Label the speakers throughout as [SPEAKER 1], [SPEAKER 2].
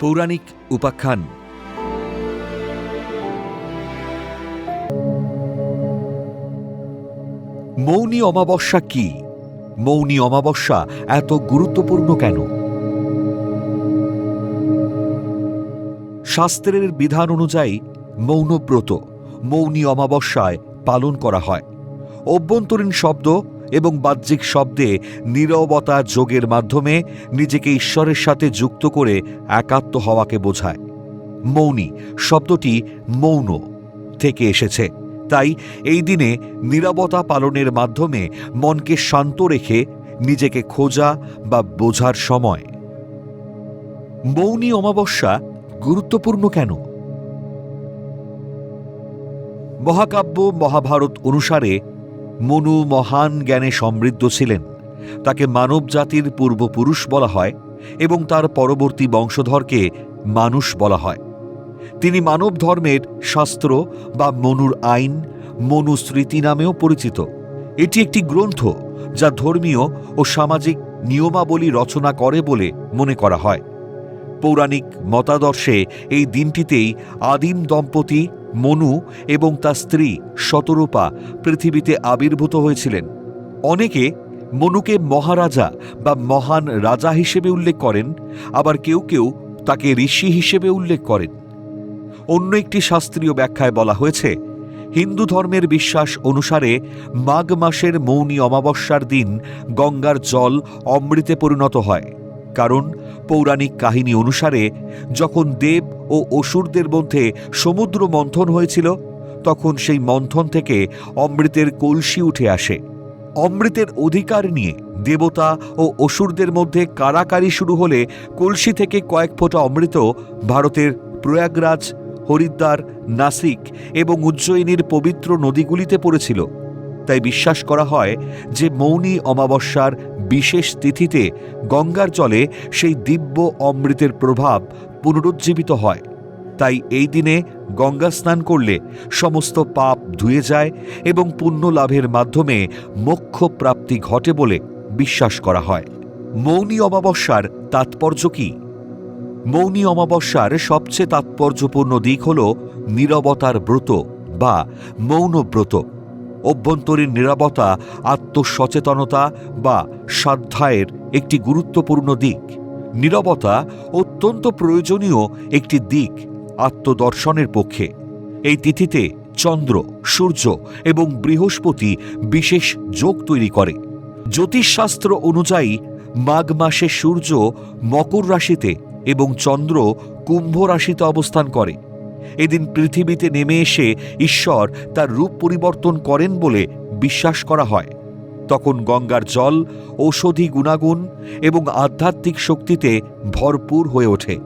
[SPEAKER 1] পৌরাণিক উপাখ্যান। মৌনী অমাবস্যা কি? মৌনী অমাবস্যা এত গুরুত্বপূর্ণ কেন? শাস্ত্রের বিধান অনুযায়ী মৌনব্রত মৌনী অমাবস্যায় পালন করা হয়। অভ্যন্তরীণ শব্দ এবং বাহ্যিক শব্দে নীরবতা যোগের মাধ্যমে নিজেকে ঈশ্বরের সাথে যুক্ত করে একাত্ম হওয়াকে বোঝায়। মৌনী, শব্দটি মৌন থেকে এসেছে। তাই এই দিনে নীরবতা পালনের মাধ্যমে মনকে শান্ত রেখে নিজেকে খোঁজা বা বোঝার সময়। মৌনী অমাবস্যা গুরুত্বপূর্ণ কেন? মহাকাব্য মহাভারত অনুসারে মনু মহান জ্ঞানে সমৃদ্ধ ছিলেন। তাকে মানব জাতির পূর্বপুরুষ বলা হয় এবং তার পরবর্তী বংশধরকে মানুষ বলা হয়। তিনি মানব ধর্মের শাস্ত্র বা মনুর আইন মনুস্মৃতি নামেও পরিচিত। এটি একটি গ্রন্থ যা ধর্মীয় ও সামাজিক নিয়মাবলী রচনা করে বলে মনে করা হয়। পৌরাণিক মতাদর্শে এই দিনটিতেই আদিম দম্পতি মনু এবং তার স্ত্রী শতরূপা পৃথিবীতে আবির্ভূত হয়েছিলেন। অনেকে মনুকে মহারাজা বা মহান রাজা হিসেবে উল্লেখ করেন, আবার কেউ কেউ তাকে ঋষি হিসেবে উল্লেখ করেন। অন্য একটি শাস্ত্রীয় ব্যাখ্যায় বলা হয়েছে, হিন্দু ধর্মের বিশ্বাস অনুসারে মাঘ মাসের মৌনী অমাবস্যার দিন গঙ্গার জল অমৃতে পরিণত হয়, কারণ পৌরাণিক কাহিনী অনুসারে, যখন দেব ও অসুরদের মধ্যে সমুদ্র মন্থন হয়েছিল, তখন সেই মন্থন থেকে অমৃতের কলসি উঠে আসে। অমৃতের অধিকার নিয়ে দেবতা ও অসুরদের মধ্যে কারাকারি শুরু হলে কলসি থেকে কয়েক ফোঁটা অমৃত ভারতের প্রয়াগরাজ, হরিদ্বার, নাসিক এবং উজ্জয়িনীর পবিত্র নদীগুলিতে পড়েছিল। তাই বিশ্বাস করা হয় যে মৌনী অমাবস্যার বিশেষ তিথিতে গঙ্গার জলে সেই দিব্য অমৃতের প্রভাব পুনরুজ্জীবিত হয়। তাই এই দিনে গঙ্গা স্নান করলে সমস্ত পাপ ধুয়ে যায় এবং পুণ্য লাভের মাধ্যমে মোক্ষ প্রাপ্তি ঘটে বলে বিশ্বাস করা হয়। মৌনী অমাবস্যার তাৎপর্য কি? মৌনী অমাবস্যার সবচেয়ে তাৎপর্যপূর্ণ দিক হল নীরবতার ব্রত বা মৌন ব্রত অভ্যন্তরীণ নিরাপত্তা, আত্মসচেতনতা বা সাধ্যায়ের একটি গুরুত্বপূর্ণ দিক। নীরবতা অত্যন্ত প্রয়োজনীয় একটি দিক আত্মদর্শনের পক্ষে। এই তিথিতে চন্দ্র, সূর্য এবং বৃহস্পতি বিশেষ যোগ তৈরি করে। জ্যোতিষশাস্ত্র অনুযায়ী, মাঘ মাসে সূর্য মকর রাশিতে এবং চন্দ্র কুম্ভ রাশিতে অবস্থান করে। এদিন পৃথিবীতে নেমে এসে ঈশ্বর তার রূপ পরিবর্তন করেন বলে বিশ্বাস করা হয়। তখন গঙ্গার জল, ঔষধি গুণাগুণ এবং আধ্যাত্মিক শক্তিতে ভরপুর হয়ে ওঠে।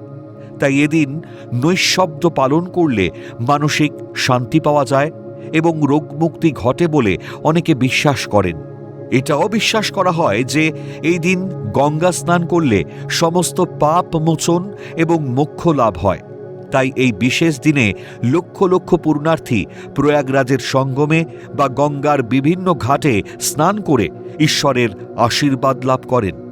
[SPEAKER 1] তাই এদিন নৈশব্দ পালন করলে মানসিক শান্তি পাওয়া যায় এবং রোগমুক্তি ঘটে বলে অনেকে বিশ্বাস করেন। এটাও বিশ্বাস করা হয় যে এই দিন গঙ্গা স্নান করলে সমস্ত পাপ মোচন এবং মোক্ষ লাভ হয়। তাই এই বিশেষ দিনে লক্ষ লক্ষ পূর্ণার্থী প্রয়াগরাজের সঙ্গমে বা গঙ্গার বিভিন্ন ঘাটে স্নান করে ঈশ্বরের আশীর্বাদ লাভ করেন।